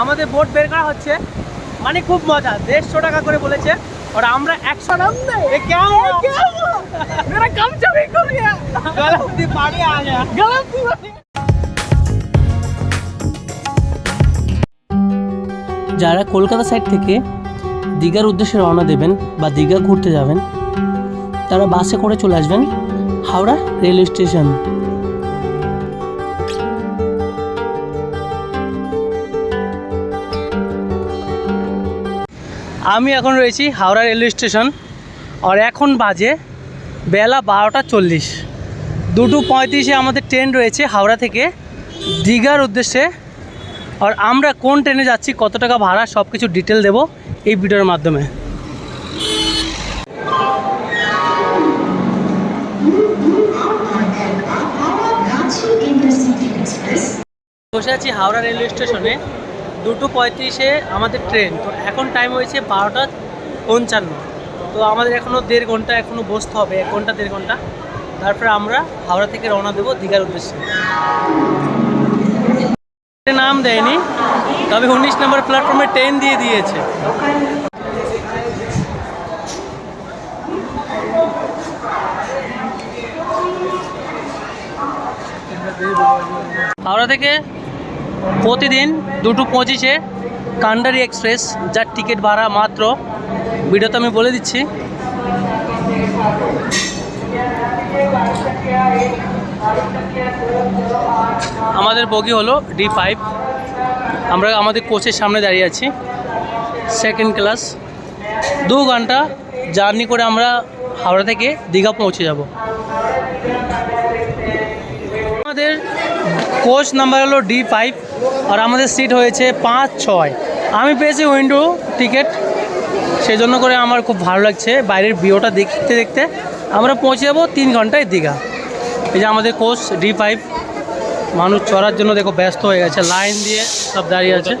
আমাদের বোট বের করা হচ্ছে। মানে খুব মজা। দেড়শো টাকা করে বলেছে। और আমরা একশো ये क्या हुआ मेरा काम चोरी कर गया गलती पानी आ गया गलती যারা কলকাতা সাইড থেকে দীঘার উদ্দেশ্যে রওনা দেবেন বা দীঘা ঘুরতে যাবেন তারা বাসে করে চলে আসবেন হাওড়া রেলওয়ে স্টেশন আমি এখন রয়েছি হাওড়া রেলওয়ে স্টেশন, আর এখন বাজে বেলা বারোটা চল্লিশ। দুটো পঁয়ত্রিশে আমাদের ট্রেন রয়েছে হাওড়া থেকে দীঘার উদ্দেশ্যে। আর আমরা কোন ট্রেনে যাচ্ছি, কত টাকা ভাড়া সব কিছু ডিটেল দেবো এই ভিডিওর মাধ্যমে। বসে আছি হাওড়া রেলওয়ে স্টেশনে। দুটো পঁয়ত্রিশে আমাদের ট্রেন। তো এখন টাইম হয়েছে বারোটা পঞ্চান্ন। তো আমাদের এখনও দেড় ঘণ্টা এখনও বসতে হবে, এক ঘণ্টা, দেড় ঘণ্টা। তারপরে আমরা হাওড়া থেকে রওনা দেবো দীঘার উদ্দেশ্যে। নাম দেয়নি, তবে উনিশ নম্বর প্ল্যাটফর্মে ট্রেন দিয়ে দিয়েছে। হাওড়া থেকে প্রতিদিন দুটো পঁচিশে কান্ডারি এক্সপ্রেস, যার টিকিট ভাড়া মাত্র, ভিডিওতে আমি বলে দিচ্ছি। আমাদের বগি হলো ডি ফাইভ আমরা আমাদের কোচের সামনে দাঁড়িয়ে আছি সেকেন্ড ক্লাস দু ঘণ্টা জার্নি করে আমরা হাওড়া থেকে দীঘা পৌঁছে যাব। আমাদের কোচ নাম্বার হলো ডি ফাইভ আর আমাদের সিট হয়েছে পাঁচ ছয়। আমি পেয়েছি উইন্ডো টিকিট সেই জন্য করে আমার খুব ভালো লাগছে বাইরের ভিউটা দেখতে দেখতে। আমরা পৌঁছে যাব তিন ঘন্টায় দীঘা। এই যে আমাদের কোচ ডি ফাইভ মানুষ চড়ার জন্য দেখো ব্যস্ত হয়ে গেছে, লাইন দিয়ে সব দাঁড়িয়ে আছে।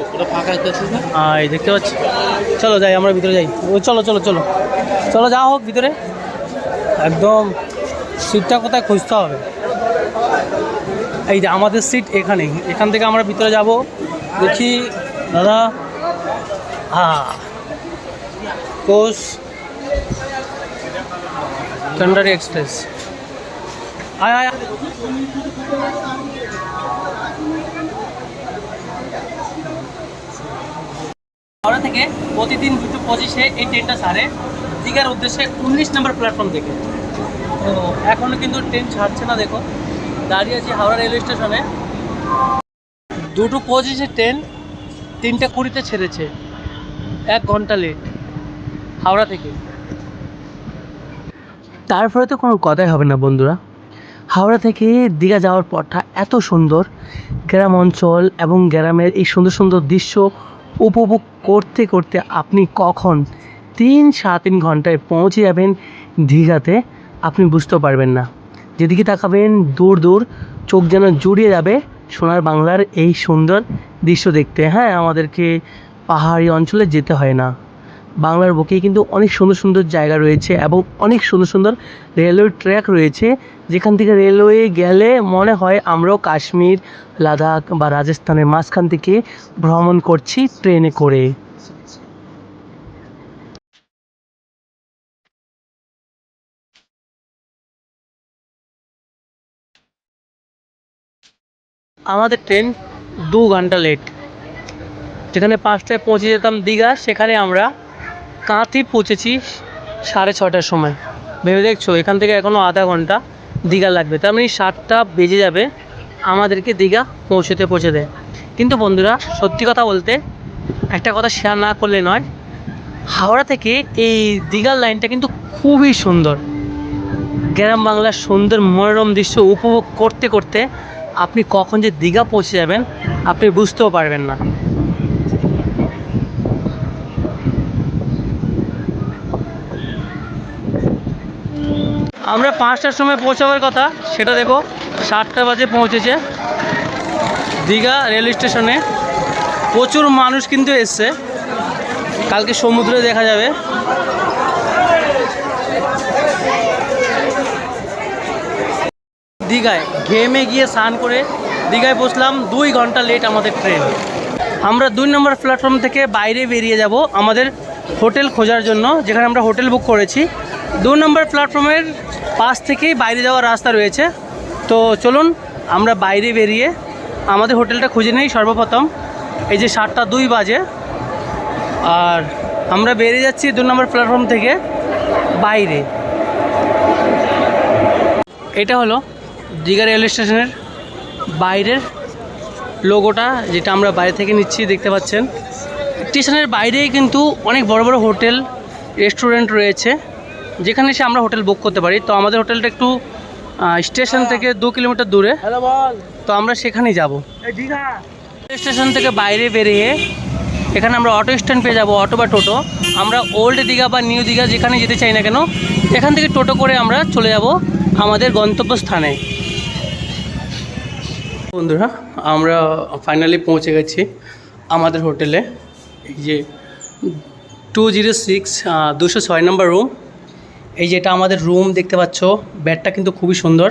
আর এই দেখতে পাচ্ছি। চলো যাই, আমরা ভিতরে যাই। ও, চলো চলো চলো। চলো যা হোক ভিতরে। একদম, সিটটা কোথায় খুঁজতে হবে? এই যে আমাদের সিট এখানে। এখান থেকে আমরা ভিতরে যাব। দেখি, দাদা। হ্যাঁ। কোচ। কান্ডারি এক্সপ্রেস আয় আয়। হাওড়া থেকে প্রতিদিন দুটো পঁচিশে এই ট্রেনটা ছাড়ে। দীঘার উদ্দেশ্যে উনিশ নম্বর প্ল্যাটফর্ম থেকে। তো এখনও কিন্তু ট্রেন ছাড়ছে না, দেখো। দাঁড়িয়ে আছি হাওড়া রেলওয়ে স্টেশনে। দুটো পঁচিশে ট্রেন, তিনটে কুড়িতে ছেড়েছে। এক ঘণ্টা লেট হাওড়া থেকে। তারপরে তো কোনো কথাই হবে না বন্ধুরা। হাওড়া থেকে দীঘা যাওয়ার পথটা এত সুন্দর। গ্রাম অঞ্চল এবং গ্রামের এই সুন্দর সুন্দর দৃশ্য উপভোগ করতে করতে আপনি কখন তিন সাড়ে তিন ঘন্টায় পৌঁছে যাবেন দীঘাতে, আপনি বুঝতে পারবেন না। যেদিকে তাকাবেন, দূর দূর চোখ যেন জুড়িয়ে যাবে সোনার বাংলার এই সুন্দর দৃশ্য দেখতে। হ্যাঁ আমাদেরকে পাহাড়ি অঞ্চলে যেতে হয় না। বাংলার বুকে কিন্তু অনেক সুন্দর সুন্দর জায়গা রয়েছে এবং অনেক সুন্দর সুন্দর রেলওয়ে ট্র্যাক রয়েছে। যেখান থেকে রেলওয়ে গেলে মনে হয় আমরাও কাশ্মীর, লাদাখ বা রাজস্থানের মাঝখান থেকে ভ্রমণ করছি ট্রেনে করে। আমাদের ট্রেন দু ঘণ্টা লেট যেখানে পাঁচটায় পৌঁছে যেতাম দীঘা, সেখানে আমরা কাঁথি পৌঁছেছি সাড়ে ছটার সময়। ভেবে দেখছ এখান থেকে এখনও আধা ঘণ্টা দীঘা লাগবে। তার মানে সাতটা বেজে যাবে আমাদেরকে দীঘা পৌঁছতে পৌঁছে দেয়। কিন্তু বন্ধুরা, সত্যি কথা বলতে, একটা কথা শেয়ার না করলে নয়, হাওড়া থেকে এই দীঘার লাইনটা কিন্তু খুবই সুন্দর। গ্রাম বাংলার সুন্দর মনোরম দৃশ্য উপভোগ করতে করতে আপনি কখন যে দীঘা পৌঁছে যাবেন, আপনি বুঝতেও পারবেন না। আমরা পাঁচটার সময় পৌঁছাবার কথা, সেটা দেখো, সাতটা বাজে পৌঁছেছে। দীঘা রেল স্টেশনে প্রচুর মানুষ কিন্তু এসছে। কালকে সমুদ্রে দেখা যাবে। দীঘায়, ঘেমে গিয়ে স্নান করে দীঘায় বসলাম দুই ঘণ্টা লেট আমাদের ট্রেন আমরা দুই নম্বর প্ল্যাটফর্ম থেকে বাইরে বেরিয়ে যাব আমাদের হোটেল খোঁজার জন্য, যেখানে আমরা হোটেল বুক করেছি। দু নম্বর প্ল্যাটফর্মের পাশ থেকেই বাইরে যাওয়ার রাস্তা রয়েছে। তো চলুন, আমরা বাইরে বেরিয়ে আমাদের হোটেলটা খুঁজে নেই সর্বপ্রথম। এই যে সাতটা দুই বাজে। আর আমরা বেরিয়ে যাচ্ছি দু নম্বর প্ল্যাটফর্ম থেকে বাইরে। এটা হলো দীঘা রেল স্টেশনের বাইরের লোগোটা যেটা আমরা বাইরে থেকে নিচ্ছি দেখতে পাচ্ছেন। স্টেশনের বাইরেই কিন্তু অনেক বড় বড় হোটেল রেস্টুরেন্ট রয়েছে যেখানে এসে আমরা হোটেল বুক করতে পারি। তো আমাদের হোটেলটা একটু স্টেশন থেকে দু কিলোমিটার দূরে। তো আমরা সেখানেই যাব। স্টেশন থেকে বাইরে বেরিয়ে এখানে আমরা অটো স্ট্যান্ড পেয়ে যাব অটো বা টোটো। আমরা ওল্ড দীঘা বা নিউ দীঘা যেখানে যেতে চাই না কেন এখান থেকে টোটো করে আমরা চলে যাব আমাদের গন্তব্যস্থানে। বন্ধুরা, আমরা ফাইনালি পৌঁছে গেছি আমাদের হোটেলে। এই যে টু জিরো সিক্স দুশো ছয় নম্বর রুম এই যে এটা আমাদের রুম দেখতে পাচ্ছ বেডটা কিন্তু খুবই সুন্দর।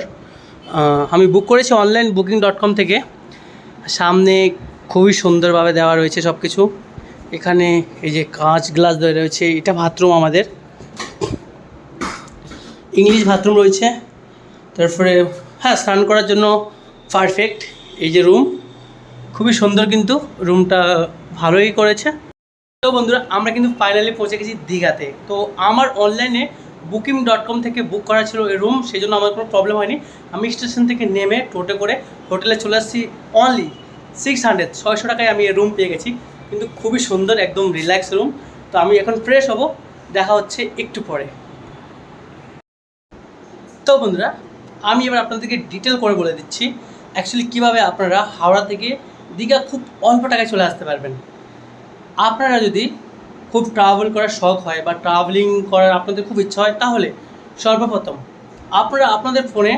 আমি বুক করেছি অনলাইন বুকিং ডট কম থেকে। সামনে খুবই সুন্দরভাবে দেওয়া রয়েছে সব কিছু এখানে এই যে কাঁচ গ্লাস দেওয়া রয়েছে, এটা বাথরুম আমাদের। ইংলিশ বাথরুম রয়েছে। তারপরে হ্যাঁ স্নান করার জন্য পারফেক্ট এই যে রুম খুবই সুন্দর কিন্তু রুমটা ভালোই করেছে। তো বন্ধুরা, আমরা কিন্তু ফাইনালি পৌঁছে গেছি দীঘাতে। তো আমার অনলাইনে বুকিং ডট কম থেকে বুক করা ছিল এই রুম সেই জন্য আমার কোনো প্রবলেম হয়নি। আমি স্টেশন থেকে নেমে টোটো করে হোটেলে চলে আসছি অনলি সিক্স হান্ড্রেড ছয়শো টাকায় আমি এই রুম পেয়ে গেছি। কিন্তু খুবই সুন্দর, একদম রিল্যাক্স রুম তো আমি এখন ফ্রেশ হব, দেখা হচ্ছে একটু পরে। তো বন্ধুরা, আমি এবার আপনাদেরকে ডিটেল করে বলে দিচ্ছি। অ্যাকচুয়ালি কীভাবে আপনারা হাওড়া থেকে দীঘা খুব অল্প টাকায় চলে আসতে পারবেন? আপনারা যদি খুব ট্রাভেল করার শখ হয় বা ট্রাভেলিং করার আপনাদের খুব ইচ্ছা হয়, তাহলে সর্বপ্রথম আপনারা আপনাদের ফোনে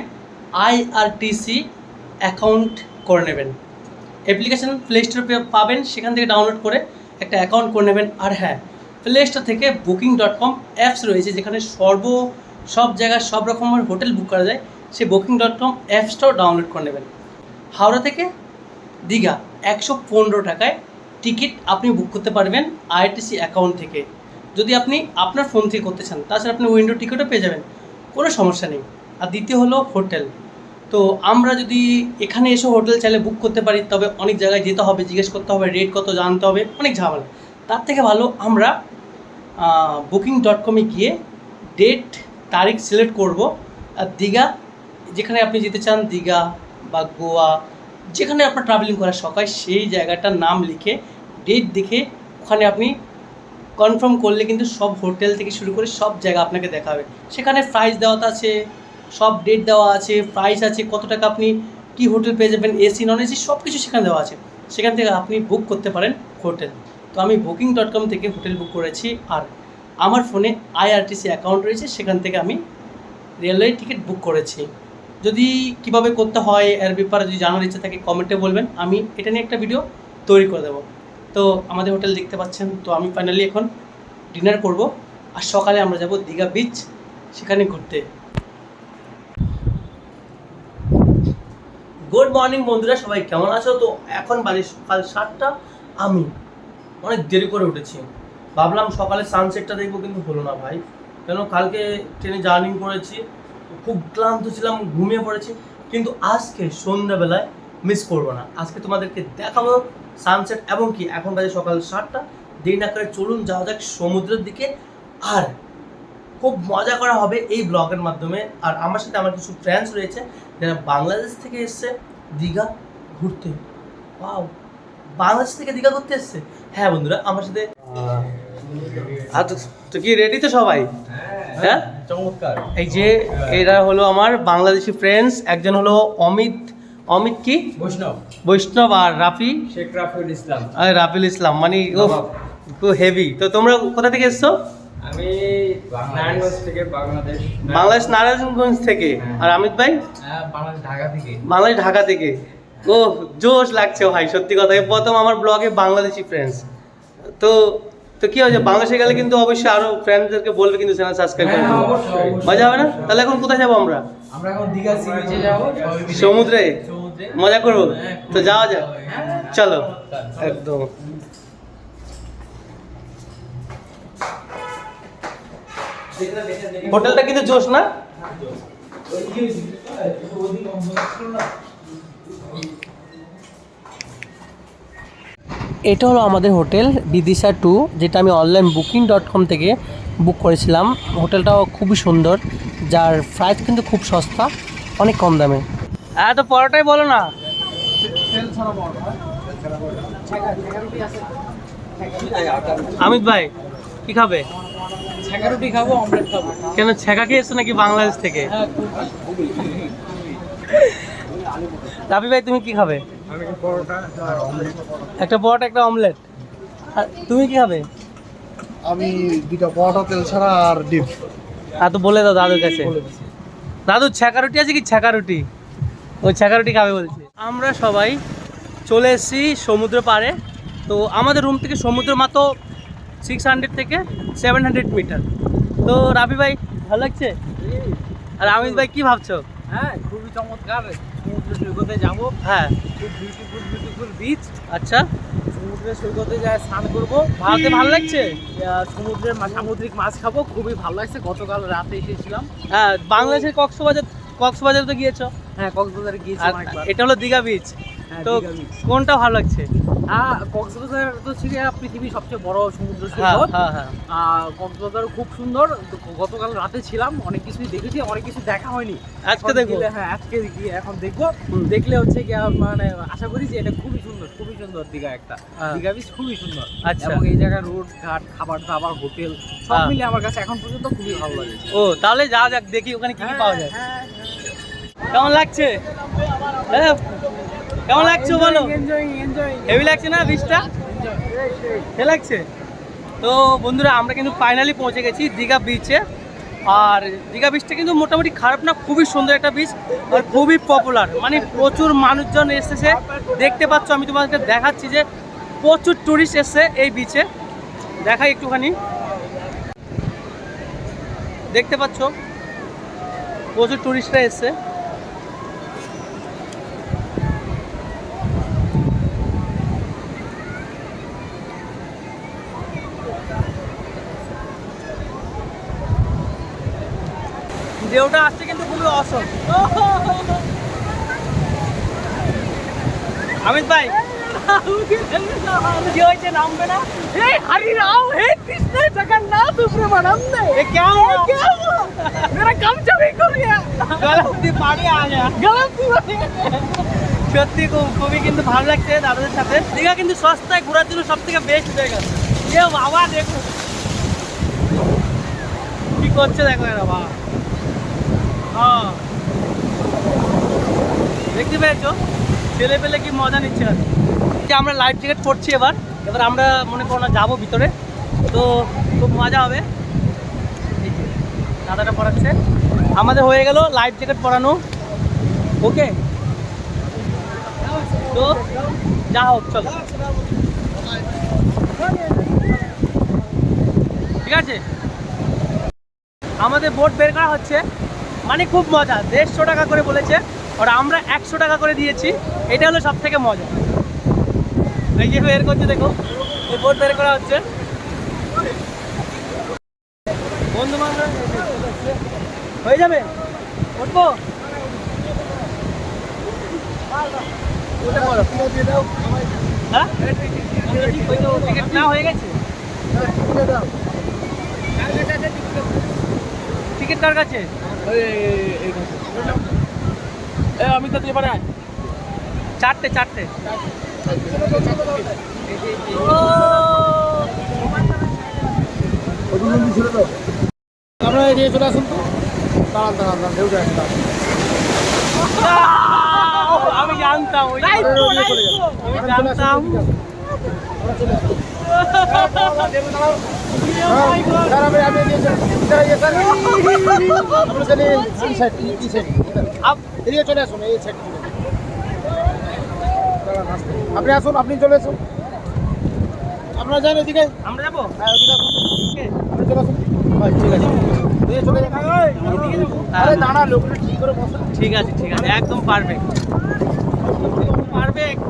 আইআরটিসি অ্যাকাউন্ট করে নেবেন। অ্যাপ্লিকেশন প্লে স্টোরে পাবেন, সেখান থেকে ডাউনলোড করে একটা অ্যাকাউন্ট করে নেবেন। আর হ্যাঁ প্লে স্টোর থেকে বুকিং ডট কম অ্যাপস রয়েছে, যেখানে সর্ব সব জায়গায় সব রকমের হোটেল বুক করা যায়। সেই বুকিং ডট কম অ্যাপসটাও ডাউনলোড করে নেবেন। হাওড়া থেকে দীঘা একশো পনেরো টাকায় টিকিট আপনি বুক করতে পারবেন আইআরটিসি অ্যাকাউন্ট থেকে। যদি আপনি আপনার ফোন থেকে করতে চান, তাছাড়া আপনি উইন্ডো টিকিটও পেয়ে যাবেন, কোনো সমস্যা নেই। আর দ্বিতীয় হলো হোটেল। তো আমরা যদি এখানে এসে হোটেল চাইলে বুক করতে পারি, তবে অনেক জায়গায় যেতে হবে, জিজ্ঞেস করতে হবে রেট কত, জানতে হবে, অনেক ঝামেলা। তার থেকে ভালো আমরা বুকিং ডট কমে গিয়ে ডেট তারিখ সিলেক্ট করব। আর দীঘা, যেখানে আপনি যেতে চান, দীঘা বা গোয়া, যেখানে আপনার ট্রাভেলিং করার শখ হয়, সেই জায়গাটার নাম লিখে ডেট দেখে ওখানে আপনি কনফার্ম করলে কিন্তু সব হোটেল থেকে শুরু করে সব জায়গা আপনাকে দেখাবে সেখানে প্রাইস দেওয়া আছে, সব ডেট দেওয়া আছে প্রাইস আছে, কত টাকা আপনি কি হোটেল পেয়ে যাবেন এসি নন এসি সব কিছু সেখানে দেওয়া আছে। সেখান থেকে আপনি বুক করতে পারেন হোটেল তো আমি বুকিং ডট কম থেকে হোটেল বুক করেছি আর আমার ফোনে আইআরটিসি অ্যাকাউন্ট রয়েছে, সেখান থেকে আমি রেলওয়ে টিকিট বুক করেছি। যদি কীভাবে করতে হয় এর ব্যাপারে যদি জানার ইচ্ছা থাকে কমেন্টে বলবেন, আমি এটা নিয়ে একটা ভিডিও তৈরি করে দেবো। তো আমাদের হোটেল দেখতে পাচ্ছেন, তো আমি ফাইনালি এখন ডিনার করব আর সকালে আমরা যাব দীঘা বিচ সেখানে ঘুরতে। গুড মর্নিং বন্ধুরা, সবাই কেমন আছো? তো এখন বাজে সকাল সাতটা, আমি অনেক দেরি করে উঠেছি। ভাবলাম সকালে সানসেটটা দেখব, কিন্তু হলো না ভাই। কেন, কালকে ট্রেনে জার্নি করেছি খুব ক্লান্ত ছিলাম, ঘুমিয়ে পড়েছি। কিন্তু আজকে সন্ধ্যাবেলায় মিস করব না। আজকে তোমাদেরকে দেখাবো সানসেট এবং কি, এখন বাজে সকাল সাতটা। দেরি না করে চলুন, যাওয়া যাক সমুদ্রের দিকে। আর খুব মজা করা হবে এই ব্লগের মাধ্যমে। আর আমার সাথে আমার কিছু ফ্রেন্ডস রয়েছে, যারা বাংলাদেশ থেকে এসছে, দীঘা ঘুরতে। ওয়াও বাংলাদেশ থেকে দীঘা ঘুরতে এসছে? হ্যাঁ বন্ধুরা, আমার সাথে তো কি রেডি তো সবাই? হ্যাঁ? চমৎকার। এই যে এরা হলো আমার বাংলাদেশি ফ্রেন্ডস একজন হলো অমিত অমিত কি? বৈষ্ণব। বৈষ্ণব আর রাফি? শেখ রাফিউল ইসলাম। আর রাফিল ইসলাম মানে ও। খুব হেভি তো তোমরা কোথা থেকে এসছো? আমি নারায়ণগঞ্জ থেকে বাংলাদেশ। বাংলাদেশ নারায়ণগঞ্জ থেকে। আর অমিত ভাই? হ্যাঁ, বাংলাদেশ ঢাকা থেকে। বাংলাদেশ ঢাকা থেকে। ও জোশ লাগছে ভাই সত্যি কথা। প্রথম আমার ব্লগে বাংলাদেশি ফ্রেন্ডস তো তো কি হয়েছে বাংলাদেশে গেলে কিন্তু অবশ্যই আরও ফ্রেন্ডদেরকে বলবে কিন্তু চ্যানেল সাবস্ক্রাইব করে হ্যাঁ। মজা হবে না? তাহলে এখন কোথায় যাব আমরা? আমরা এখন দীঘা সি বিচে যাব। সমুদ্রে? সমুদ্রে। মজা করব? হ্যাঁ, তো যাওয়া যাক। হ্যাঁ। চলো। একদম। হোটেলটা কিন্তু জোশ না? এটা হলো আমাদের হোটেল বিদিশা টু যেটা আমি অনলাইন বুকিং ডট কম থেকে বুক করেছিলাম। হোটেলটাও খুবই সুন্দর যার প্রাইস কিন্তু খুব সস্তা অনেক কম দামে। হ্যাঁ তো পরোটাই বলো না। অমিত ভাই কি খাবে? ছেঁকা রুটি খাব অমলেট খাব কেন ছেঁকা খেয়েছো নাকি বাংলাদেশ থেকে? হ্যাঁ রাবি ভাই তুমি কি খাবে? একটা পরোটা একটা অমলেট আর তুমি কি খাবে? আমি দুটা পরোটা তেল ছাড়া আর ডিম। আর তো বলে দাও দাদুর কাছে। দাদু ছ্যাঁকা রুটি আছে কি? ছ্যাঁকা রুটি ওই ছ্যাঁকা রুটি খাবে বলছে। আমরা সবাই চলে এসেছি সমুদ্র পাড়ে। তো আমাদের রুম থেকে সমুদ্র মাত্র সিক্স হান্ড্রেড থেকে সেভেন হান্ড্রেড মিটার তো রাবি ভাই ভালো লাগছে? আর আমিত ভাই কি ভাবছ? হ্যাঁ খুবই চমৎকার। সমুদ্র সৈকতে যাব। হ্যাঁ। খুব বিউটিফুল বিউটিফুল বিচ আচ্ছা। সমুদ্রের সৈকতে যায় স্নান করব। ভারতে ভালো লাগছে? সমুদ্রের সামুদ্রিক মাছ খাব। খুবই ভালো লাগছে। গতকাল রাতে এসেছিলাম। হ্যাঁ বাংলাদেশের কক্সবাজার কক্সবাজার তো গিয়েছো? হ্যাঁ কক্সবাজারে গিয়েছিলাম এটা হলো দীঘা বিচ হ্যাঁ, তো কোনটা ভালো লাগছে? কক্সবাজার তো ছিল পৃথিবীর সবচেয়ে বড় সমুদ্র হ্যাঁ সৈকত হ্যাঁ। কক্সবাজার খুব সুন্দর। গতকাল রাতে ছিলাম অনেক কিছুই দেখেছি অনেক কিছু দেখা হয়নি। আজকে দেখব। হ্যাঁ আজকে গিয়ে এখন দেখব। দেখলে হচ্ছে কি মানে আশা করি যে এটা খুবই সুন্দর খুবই সুন্দর দীঘা একটা। দীঘা বিচ খুবই সুন্দর। আচ্ছা। এবং এই জায়গায় রোড ঘাট খাবার দাবার হোটেল সব। মিলে আমার কাছে এখন পর্যন্ত খুবই ভালো লাগে। ও তাহলে যা যাক দেখি ওখানে কি কি পাওয়া যায়। কেমন লাগছে? হ্যাঁ, কেমন লাগছে বলো? হেভি লাগছে না বীজটা সে লাগছে? তো বন্ধুরা আমরা কিন্তু ফাইনালি পৌঁছে গেছি দীঘা বিচে আর দীঘা বিচটা কিন্তু মোটামুটি খারাপ না খুবই সুন্দর একটা বিচ আর খুবই পপুলার মানে প্রচুর মানুষজন এসেছে। দেখতে পাচ্ছ আমি তোমাদেরকে দেখাচ্ছি যে প্রচুর টুরিস্ট এসছে এই বিচে দেখাই একটুখানি। দেখতে পাচ্ছ প্রচুর টুরিস্টরা এসছে। ঢেউটা আসছে কিন্তু খুবই অসম অমিত ভাই কি হয়েছে নামবে না हे हरि राम हे कृष्ण जगन्नाथ प्रेमानंद ये क्या हुआ? क्या हुआ मेरा काम चोरी कर गया গলতি পাড়ি আ গয়া गलती हो गई সত্যি খুব- খুবই কিন্তু ভালো লাগছে দাদাদের সাথে দীঘা কিন্তু সস্তায় ঘোরার জন্য সব থেকে বেস্ট জায়গা এ বাবা দেখো কি করছে দেখো এরা বাবা হ্যাঁ দেখতে পেয়েছ? ছেলে পেলে কি মজা নিচ্ছে যে আমরা লাইফ জ্যাকেট পরছি এবার। এবার আমরা মনে করো না যাব ভিতরে। তো খুব মজা হবে। দাদাটা পড়াচ্ছে। আমাদের হয়ে গেল লাইফ জ্যাকেট পরানো। ওকে তো যা হোক, চলো। ঠিক আছে? আমাদের বোট বের করা হচ্ছে। মানে খুব মজা। দেড়শো টাকা করে বলেছে, আর আমরা একশো টাকা করে দিয়েছি। এটা হলো সব থেকে মজা। এই যে বের করছে, দেখো। এই বোট বের করা হচ্ছে। বন্ধু বান্ধব হয়ে যাবে? উঠবো? হ্যাঁ? টিকিট না, হয়ে গেছে? টিকিট কার কাছে? আমি তো এবারে চারটে চারটে। আপনারা এদিকে চলে আসুন তো। দাঁড়ান দাঁড়ান দাঁড়ান ঢেউটা আছে আমি জানতাম। আমি জানতাম। চলে আসুন। এই সাইড আপনি আসুন আপনি চলে আসুন আপনারা যান এদিকে আমরা যাব হ্যাঁ ওদিকে আসুন ঠিক আছে ঠিক আছে। ঠিক আছে একদম পারফেক্ট পারফেক্ট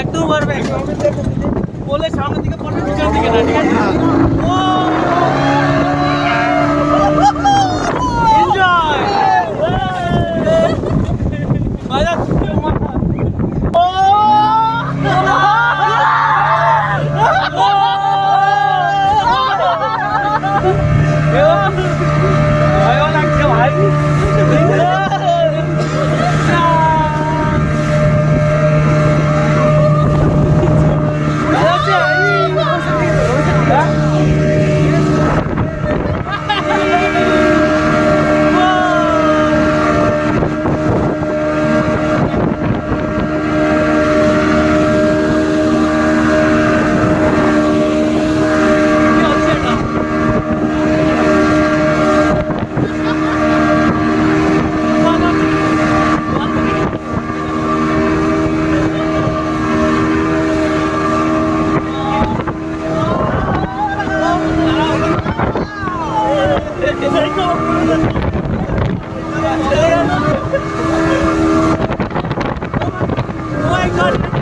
একদম পারফেক্ট বলে সামনের দিকে পড়বে পিছনের দিকে না ঠিক আছে ও এনজয় মজা ও ভালো লাগছে ভাই Oh my god!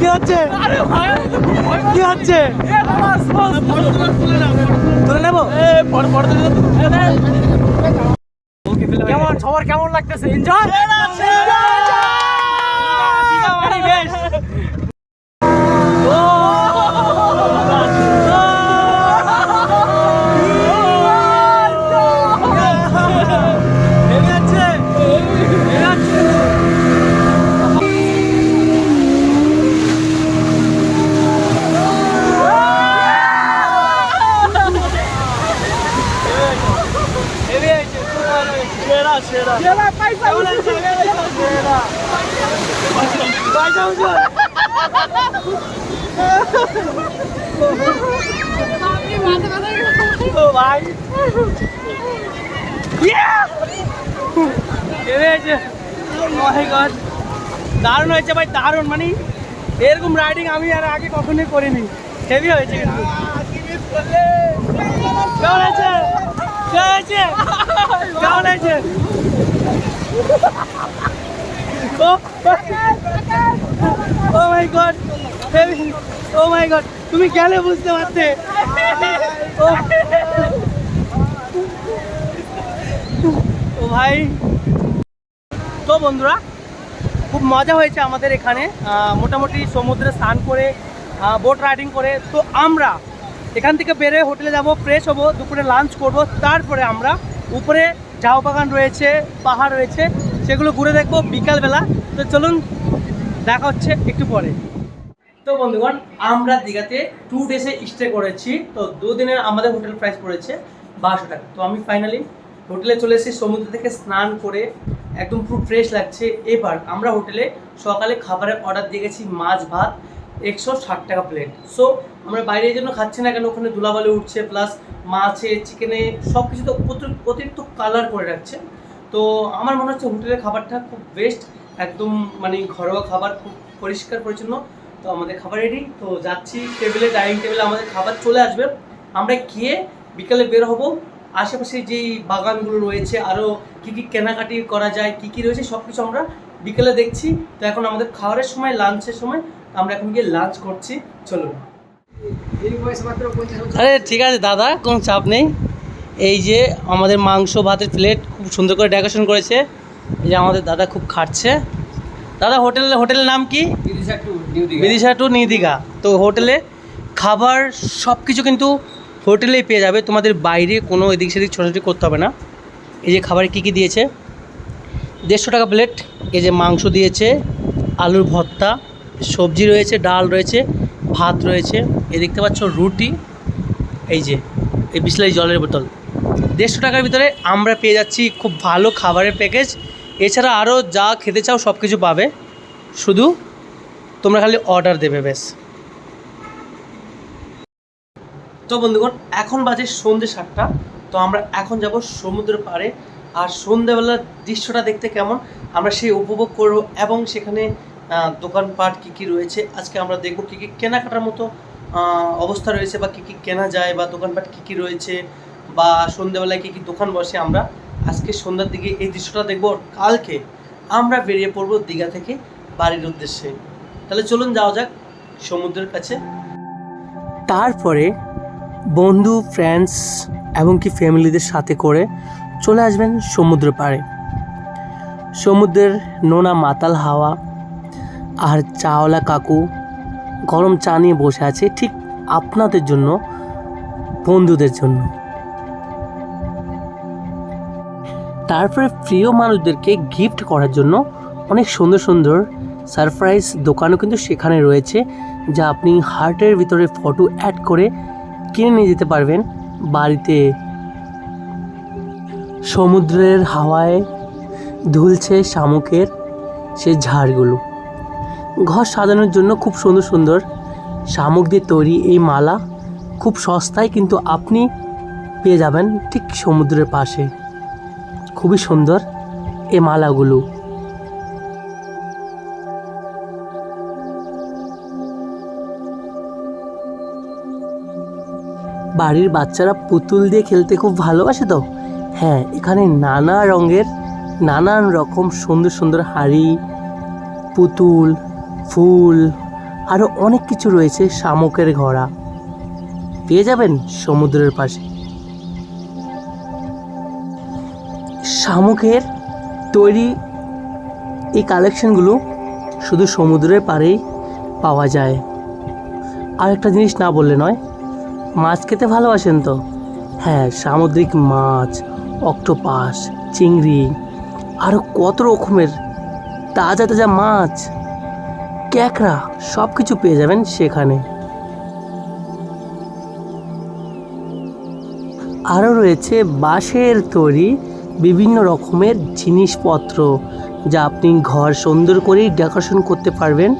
কি হচ্ছে কি হচ্ছে তুলে নেব কেমন সবার কেমন লাগতেছে? এনজয় দারুণ হয়েছে ভাই দারুণ মানে এরকম রাইডিং আমি আর আগে কখনোই করিনি হেভি হয়েছে কিন্তু কেমন হয়েছে কেমন ও ও মাই গড ও মাই গড তুমি গেলে বুঝতে পারতে। ও। ভাই। তো বন্ধুরা, খুব মজা হয়েছে আমাদের এখানে। মোটামুটি সমুদ্রে স্নান করে বোট রাইডিং করে। তো আমরা এখান থেকে বেরোয় হোটেলে যাব ফ্রেশ হব, দুপুরে লাঞ্চ করব। তারপরে আমরা উপরে ঝাউ বাগান রয়েছে, পাহাড় রয়েছে, সেগুলো ঘুরে দেখব বিকালবেলা। তো চলুন, দেখা হচ্ছে একটু পরে। তো বন্ধুগণ, আমরা দীঘাতে টু ডেসে স্টে করেছি। তো দুদিনের আমাদের হোটেল প্রাইস পড়েছে বারোশো টাকা। তো আমি ফাইনালি হোটেলে চলে এসেছি সমুদ্র থেকে স্নান করে একদম পুরো ফ্রেশ লাগছে। এবার আমরা হোটেলে সকালে খাবারের অর্ডার দিয়ে গেছি মাছ, ভাত, একশো ষাট টাকা প্লেট সো আমরা বাইরে এই জন্য খাচ্ছি না কেন? ওখানে ধুলাবালি উঠছে প্লাস মাছে চিকেনে সব কিছু তো অতিরিক্ত কালার করে রাখছে। তো আমার মনে হচ্ছে হোটেলের খাবারটা খুব বেস্ট একদম মানে ঘরোয়া খাবার, খুব পরিষ্কার, পরিচ্ছন্ন। তো আমাদের খাবার রেডি তো যাচ্ছি টেবিলে ডাইনিং টেবিলে আমাদের খাবার চলে আসবে। আমরা গিয়ে বিকালে বের হব। আশেপাশে যেই বাগানগুলো রয়েছে আরও কী কী কেনাকাটি করা যায়, কী কী রয়েছে সব কিছু আমরা বিকেলে দেখছি। তো এখন আমাদের খাবারের সময় লাঞ্চের সময় আমরা এখন গিয়ে লাঞ্চ করছি। চলুন। আরে, ঠিক আছে, দাদা, কোনো চাপ নেই। এই যে আমাদের মাংস ভাতের প্লেট খুব সুন্দর করে ডেকোরেশন করেছে। এই যে আমাদের দাদা খুব খাটছে। দাদা হোটেল হোটেলের নাম কি? Bidisha to new Digha. তো হোটেলে খাবার সব কিছু কিন্তু হোটেলেই পেয়ে যাবে। তোমাদের বাইরে কোনো এদিক সেদিক ছোটাছুটি করতে হবে না। এই যে খাবারে কী কী দিয়েছে? দেড়শো টাকা প্লেট এই যে মাংস দিয়েছে আলুর ভর্তা সবজি রয়েছে ডাল রয়েছে ভাত রয়েছে। এ দেখতে পাচ্ছ রুটি এই যে এই বিসলাই জলের বোতল। দেড়শো টাকার ভিতরে আমরা পেয়ে যাচ্ছি খুব ভালো খাবারের প্যাকেজ এছাড়া আরও যা খেতে চাও সব কিছু পাবে। শুধু তোমরা খালি অর্ডার দেবে বেশ তো বন্ধুগণ, এখন বাজে সন্ধ্যে সাতটা। তো আমরা এখন যাব সমুদ্রের পাড়ে। আর সন্ধ্যেবেলার দৃশ্যটা দেখতে কেমন? আমরা সেই উপভোগ করব এবং সেখানে দোকানপাট কী কী রয়েছে? আজকে আমরা দেখব কী কী কেনাকাটার মতো অবস্থা রয়েছে বা কী কী কেনা যায় বা দোকানপাট কী কী রয়েছে বা সন্ধ্যেবেলায় কী কী দোকান বসে আমরা আজকে সন্ধ্যার দিকে এই দৃশ্যটা দেখব কালকে। আমরা বেরিয়ে পড়ব দীঘা থেকে বাড়ির উদ্দেশ্যে। তাহলে চলুন যাওয়া যাক সমুদ্রের কাছে। তারপরে বন্ধু ফ্রেন্ডস এবং কি ফ্যামিলিদের সাথে করে চলে আসবেন সমুদ্র পাড়ে। সমুদ্রের নোনা মাতাল হাওয়া আর চাওলা কাকু গরম চা নিয়ে বসে আছে ঠিক আপনাদের জন্য, বন্ধুদের জন্য। তারপরে প্রিয় মানুষদেরকে গিফট করার জন্য অনেক সুন্দর সুন্দর সারপ্রাইজ দোকানও কিন্তু সেখানে রয়েছে, যা আপনি হার্টের ভিতরে ফটো অ্যাড করে কিনে নিয়ে যেতে পারবেন। বাড়িতে সমুদ্রের হাওয়ায় ধুলছে শামুকের সে ঝাড়গুলো। ঘর সাজানোর জন্য খুব সুন্দর সুন্দর শামুক দিয়ে তৈরি এই মালা খুব সস্তায় কিন্তু আপনি পেয়ে যাবেন ঠিক সমুদ্রের পাশে। খুবই সুন্দর এ মালাগুলো। বাড়ির বাচ্চারা পুতুল দিয়ে খেলতে খুব ভালোবাসে তো। হ্যাঁ এখানে নানা রঙের, নানান রকম সুন্দর সুন্দর হাড়ি, পুতুল, ফুল আরও অনেক কিছু রয়েছে শামুকের ঘোড়া। পেয়ে যাবেন সমুদ্রের পাশে। শামুকের তৈরি এই কালেকশনগুলো শুধু সমুদ্রের পাড়েই পাওয়া যায়। আর একটা জিনিস না বললে নয়, মাছ খেতে ভালোবাসেন তো? হ্যাঁ সামুদ্রিক মাছ, অক্টোপাস, চিংড়ি আরও কত রকমের তাজা তাজা মাছ, ক্যাকড়া সব কিছু পেয়ে যাবেন সেখানে। আরও রয়েছে বাঁশের তৈরি বিভিন্ন রকমের জিনিসপত্র যা আপনি ঘর সুন্দর করেই ডেকোরেশন করতে পারবেন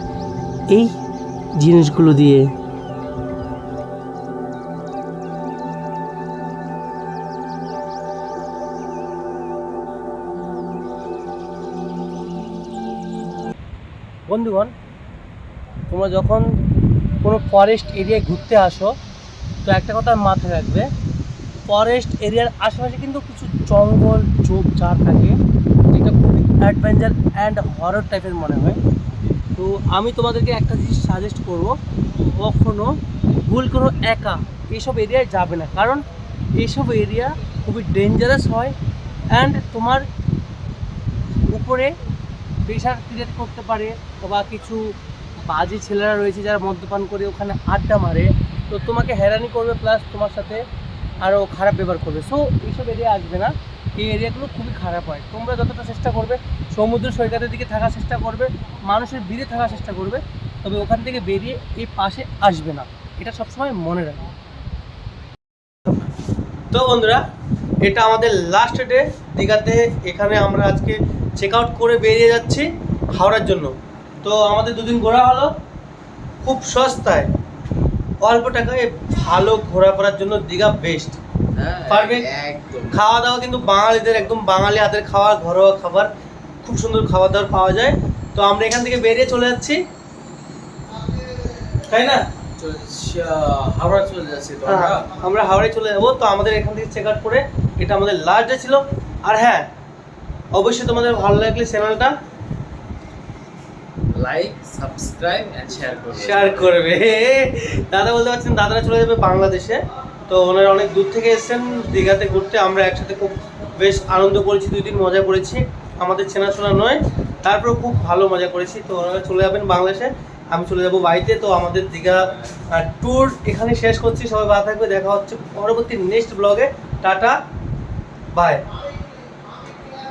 এই জিনিসগুলো দিয়ে। বন্ধুগণ, তোমরা যখন কোনো ফরেস্ট এরিয়ায় ঘুরতে আসো, তো একটা কথা মাথায় রাখবে ফরেস্ট এরিয়ার আশেপাশে কিন্তু কিছু জঙ্গল ঝোপঝাড় থাকে, যেটা খুবই অ্যাডভেঞ্চার অ্যান্ড হরর টাইপের মনে হয়। তো আমি তোমাদেরকে একটা জিনিস সাজেস্ট করব, কখনো ভুল কোনো একা এইসব এরিয়ায় যাবে না। কারণ এইসব এরিয়া খুবই ডেঞ্জারাস হয় অ্যান্ড তোমার উপরে প্রেশার ক্রিয়েট করতে পারে বা কিছু বাজে ছেলেরা রয়েছে যারা মদ্যপান করে ওখানে আড্ডা মারে। তো তোমাকে হ্যারানি করবে প্লাস তোমার সাথে আরও খারাপ ব্যবহার করবে। সো এইসব এরিয়া আসবে না। এই এরিয়াগুলো খুবই খারাপ হয়। তোমরা যতটা চেষ্টা করবে, সমুদ্র সৈকতের দিকে থাকার চেষ্টা করবে, মানুষের ভিড়ে থাকার চেষ্টা করবে, তবে ওখান থেকে বেরিয়ে এই পাশে আসবে না। এটা সবসময় মনে রাখবে। তো বন্ধুরা, এটা আমাদের লাস্ট ডে দীঘাতে এখানে আমরা আজকে চেক আউট করে বেরিয়ে যাচ্ছি হাওড়ার জন্য। তো আমাদের দুদিন ঘোরা হলো। খুব সস্তায়। অল্প টাকায় ভালো ঘোরাফেরার জন্য দীঘা বেস্ট Perfect. একদম। খাওয়া দাওয়া কিন্তু বাঙালিদের একদম বাঙালি হাতের খাবার ঘরোয়া খাবার খুব সুন্দর খাবার দাবার পাওয়া যায়। তো আমরা এখান থেকে বেরিয়ে চলে যাচ্ছি। তাই না? হাওড়া চলে যাচ্ছি হ্যাঁ, আমরা হাওড়ায় চলে যাব। তো আমাদের এখান থেকে চেক আউট করে এটা আমাদের লাস্ট ডে ছিল। আর হ্যাঁ অবশ্যই তোমাদের ভালো লাগলে চ্যানেলটা লাইক সাবস্ক্রাইব এন্ড শেয়ার করবে। শেয়ার করবে। দাদা বলতে পারছেন, দাদারা চলে যাবে বাংলাদেশে। তো ওনারা অনেক দূর থেকে এসেছেন, দীঘাতে ঘুরতে। আমরা একসাথে খুব বেশ আনন্দ করেছি, দুই দিন মজা করেছি। আমাদের চেনাশোনা নয়, তারপরেও খুব ভালো মজা করেছি। তো ওনারা চলে যাবেন বাংলাদেশে। আমি চলে যাব বাড়িতে। তো আমাদের দীঘা ট্যুর এখানে শেষ করছি। সবাই ভালো থাকবে। দেখা হচ্ছে পরবর্তী নেক্সট ব্লগে টাটা বাই